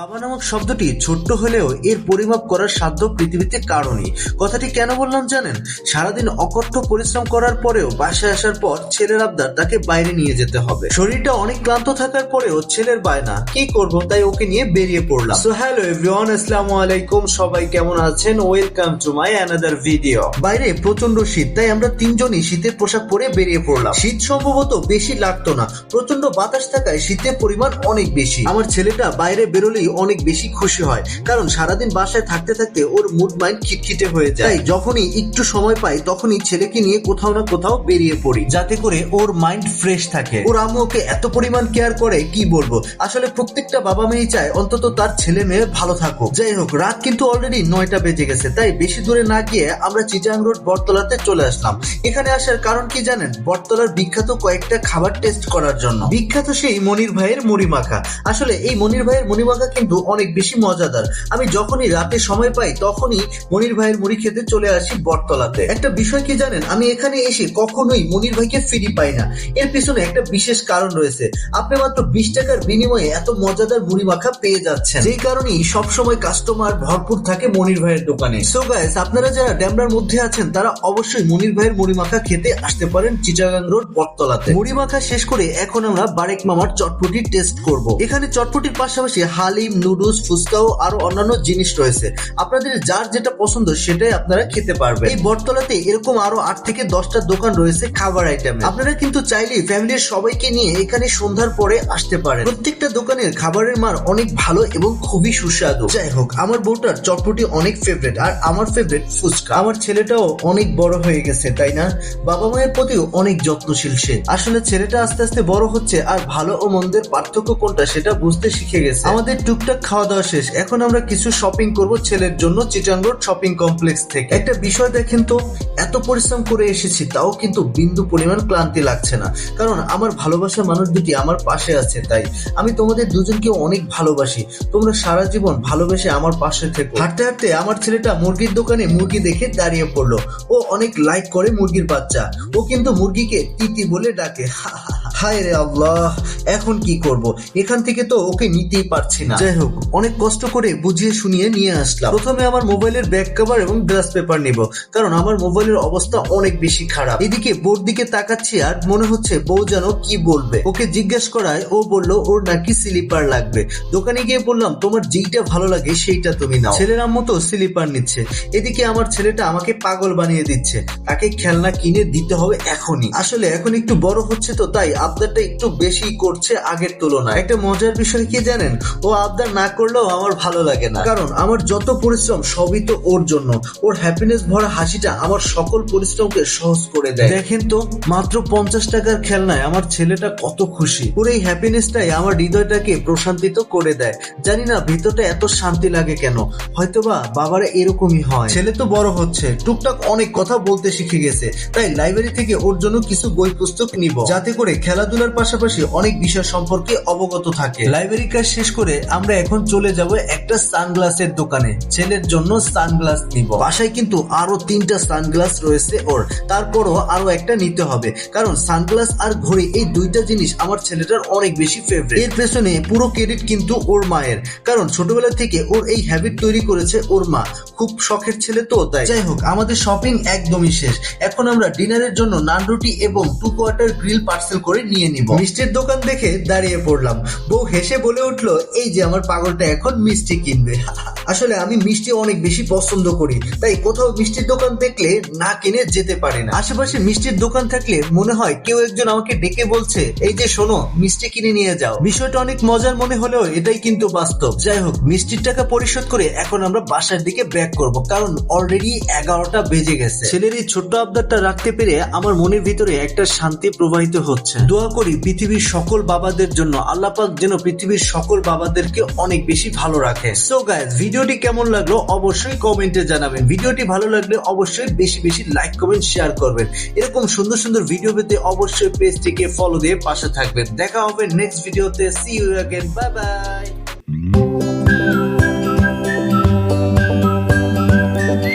বাবা নামক শব্দটি ছোট্ট হলেও এর পরিমাপ করার সাধ্য পৃথিবীতে কারণই। কথাটি কেন বললাম জানেন? সারাদিন অকঠ্য পরিশ্রম করার পরেও বাসায় আসার পর ছেলের আবদার তাকে বাইরে নিয়ে যেতে হবে। শরীরটা অনেক ক্লান্ত থাকার পরেও ছেলের বায়না, কি করব? তাই ওকে নিয়ে বেরিয়ে পড়লাম। সো হ্যালো এভরিওয়ান আসসালামু আলাইকুম। সবাই কেমন আছেন? Welcome to my another video বাইরে প্রচণ্ড শীত, তাই আমরা তিনজনই শীতের পোশাক পরে বেরিয়ে পড়লাম। শীত সম্ভবত বেশি লাগতো না। প্রচণ্ড বাতাস থাকায় শীতের পরিমাণ অনেক বেশি। আমার ছেলেটা বাইরে বেরোলেই অনেক বেশি খুশি হয়। কারণ সারাদিন বাসায় থাকতে থাকতে ওর মুড মাইন্ড খিটখিটে হয়ে যায়। যখনই একটু সময় পাই, তখনই ছেলেকে নিয়ে কোথাও না কোথাও বেরিয়ে পড়ি। যাতে করে ওর মাইন্ড ফ্রেশ থাকে। ওর আম্মু ওকে এত পরিমাণ কেয়ার করে, কি বলব? আসলে প্রত্যেকটা বাবা মেয়ে চায় অন্তত তার ছেলে মেয়ে ভালো থাকুক। যাই হোক, রাত কিন্তু অলরেডি নয়টা বেজে গেছে। তাই বেশি দূরে না গিয়ে আমরা চিটাং রোড, বটতলাতে চলে আসলাম। এখানে আসার কারণ কি জানেন? বটতলার বিখ্যাত কয়েকটা খাবার টেস্ট করার জন্য। বিখ্যাত সেই মনির ভাইয়ের মুড়ি মাখা। আসলে এই মনির ভাইয়ের মুড়ি মাখা কিন্তু অনেক বেশি মজাদার। আমি যখনই রাতে সময় পাই, তখনই মনির ভাইয়ের মুড়ি খেতে চলে আসি বটতলাতে। একটা বিষয় কি জানেন? আমি এখানে এসে কখনোই মনির ভাইকে ফ্রি পাই না। এর পিছনে একটা বিশেষ কারণ রয়েছে। আপনি মাত্র বিশ টাকার বিনিময়ে এত মজাদার মুড়ি মাখা পেয়ে যাচ্ছেন। যেই কারণেই সবসময় কাস্টমার ভরপুর থাকে মনির ভাইয়ের দোকানে। সো গাইস আপনারা যারা ড্যামরার মধ্যে আছেন, তারা অবশ্যই মনির ভাইয়ের মুড়ি মাখা খেতে আসতে পারেন চিটাগাং রোড বটতলাতে। মুড়ি মাখা শেষ করে এখন আমরা বারেক মামার চটপটি টেস্ট করব। এখানে চটপটির পাশাপাশি হালিম নুডলস ফুচকা ও আরও অন্যান্য জিনিস রয়েছে। আপনাদের যার যেটা পছন্দ সেটাই আপনারা খেতে পারবেন। এই বটতলাতে এরকম আরও আট থেকে দশটা দোকান রয়েছে খাবার আইটেম আপনারা কিন্তু চাইলেই ফ্যামিলির সবাইকে নিয়ে এখানে সন্ধ্যার পরে আসতে পারেন। প্রত্যেকটা দোকানের খাবারের মান অনেক ভালো এবং খুবই সুস্বাদু। যাই হোক, আমার বউটার চটপটি অনেক ফেভারিট আর আমার ফেভারিট ফুচকা। আমার ছেলেটাও অনেক বড় হয়ে গেছে, তাই না? বাবা মায়ের প্রতিও অনেক যত্নশীল সে। আসলে ছেলেটা আস্তে আস্তে বড় হচ্ছে আর ভালো ও মন্দের পার্থক্য কোনটা সেটা বুঝতে শিখে গেছে। আমাদের টুকটাক খাওয়া দাওয়া শেষ। এখন আমরা কিছু শপিং করব ছেলের জন্য চিটাং রোড শপিং কমপ্লেক্স থেকে। একটা বিষয় দেখেন তো, এত পরিশ্রম করে এসেছি, তাও কিন্তু বিন্দু পরিমাণ ক্লান্তি লাগছে না। কারণ আমার ভালোবাসা মানুষ দুটি আমার পাশে আছে, তাই আমি তোমাদের দুজনকে অনেক ভালোবাসি। তোমরা সারা জীবন ভালোবেসে আমার পাশে থেকো। হাঁটতে হাঁটতে আমার ছেলেটা মুরগির দোকানে মুরগি দেখে দাঁড়িয়ে পড়ল। ও অনেক লাইক করে মুরগির বাচ্চা। ও কিন্তু মুরগিকে তিতি বলে ডাকে। হায় রে আল্লাহ, এখন কি করব? এখান থেকে তো ওকে নিতেই পারছি না। যাই হোক, অনেক কষ্ট করে বুঝিয়ে শুনিয়ে নিয়ে আসলাম। প্রথমে আমার মোবাইলের ব্যাক কভার এবং গ্লাস পেপার নিব, কারণ আমার মোবাইলের অবস্থা অনেক বেশি খারাপ। এদিকে বোর দিকে তাকাচ্ছি আর মনে হচ্ছে বউ যেন কি বলবে। ওকে জিজ্ঞেস করায়, ও বলল, ওর নাকি স্লিপার লাগবে। দোকানে গিয়ে বললাম, তোমার যেইটা ভালো লাগে সেইটা তুমি নাও। ছেলের আম্মু তো স্লিপার নিচ্ছে। এদিকে আমার ছেলেটা আমাকে পাগল বানিয়ে দিচ্ছে। তাকে খেলনা কিনে দিতে হবে এখনই। আসলে এখন একটু বড় হচ্ছে তো, তাই আবদারটা একটু বেশি করছে আগের তুলনায়। একটা মজার বিষয় কি জানেন? ও আবদার না করলেও আমার ভালো লাগে না। কারণ আমার যত পরিশ্রম, সবই তো ওর জন্য। ওর হ্যাপিনেস ভরা হাসিটা আমার সকল পরিশ্রমকে সহজ করে দেয়। দেখেন তো, মাত্র পঞ্চাশ টাকার খেলনায় আমার ছেলেটা কত খুশি। ওর এই হ্যাপিনেসটাই আমার হৃদয়টাকে প্রশান্তিত করে দেয়। জানি না, ভিতরটা এত শান্তি লাগে কেন? হয়তোবা বাবারা এরকমই হয়। ছেলে তো বড় হচ্ছে। টুকটাক অনেক কথা বলতে শিখে গেছে। তাই লাইব্রেরি থেকে ওর জন্য কিছু বই পুস্তক নিব। যাতে করে খেলাধুলার পাশাপাশি অনেক বিষয় সম্পর্কে অবগত থাকে। লাইব্রেরি কাজ শেষ করে আমরা এখন চলে যাব একটা সানগ্লাসের দোকানে। ছেলের জন্য সানগ্লাস নিব। বাসায় কিন্তু আরও তিনটা সানগ্লাস রয়েছে ওর। তারপরও আরও একটা নিতে হবে। কারণ সানগ্লাস আর ঘড়ি এই দুইটা জিনিস আমার ছেলেটার অনেক বেশি ফেভারিট এর পেছনে পুরো ক্রেডিট কিন্তু ওর মায়ের। কারণ ছোটবেলা থেকে ওর এই হ্যাবিট তৈরি করেছে ওর মা। খুব শখের ছেলে তো তাই। যাই হোক, আমাদের শপিং একদমই শেষ। এখন আমরা ডিনারের জন্য নান রুটি এবং টু কোয়ার্টার গ্রিল পার্সেল করে নিয়ে নিব। মিষ্টির দোকান দেখে দাঁড়িয়ে পড়লাম। বউ হেসে বলে উঠল এই যে আমার পাগলটা এখন মিষ্টি কিনবে। আসলে আমি মিষ্টি অনেক বেশি পছন্দ করি তাই কোথাও মিষ্টির দোকান দেখলে না কিনে যেতে পারি না। আশেপাশে মিষ্টির দোকান থাকলে মনে হয় কেউ একজন আমাকে ডেকে বলছে এই যে শোনো মিষ্টি কিনে নিয়ে যাও। বিষয়টা অনেক মজার মনে হলেও এটাই কিন্তু বাস্তব। যাই হোক মিষ্টির টাকা পরিশোধ করে এখন আমরা বাসার দিকে ব্যাক করব কারণ অলরেডি এগারোটা বেজে গেছে। ছেলের এই ছোট্ট আবদারটা রাখতে পেরে আমার মনের ভিতরে একটা শান্তি প্রবাহিত হচ্ছে। দোয়া করি পৃথিবীর সকল বাবাদের জন্য আল্লাপাক যেন পৃথিবীর সকল বাবাদেরকে অনেক বেশি ভালো রাখে। সো গাইজ ভিডিওটি কেমন লাগল অবশ্যই কমেন্টে জানাবেন। ভিডিওটি ভালো লাগলে অবশ্যই বেশি বেশি লাইক কমেন্ট শেয়ার করবেন। এরকম সুন্দর সুন্দর ভিডিও পেতে অবশ্যই পেজটিকে ফলো দিয়ে পাশে থাকবেন। দেখা হবে নেক্সট ভিডিওতে see you again bye bye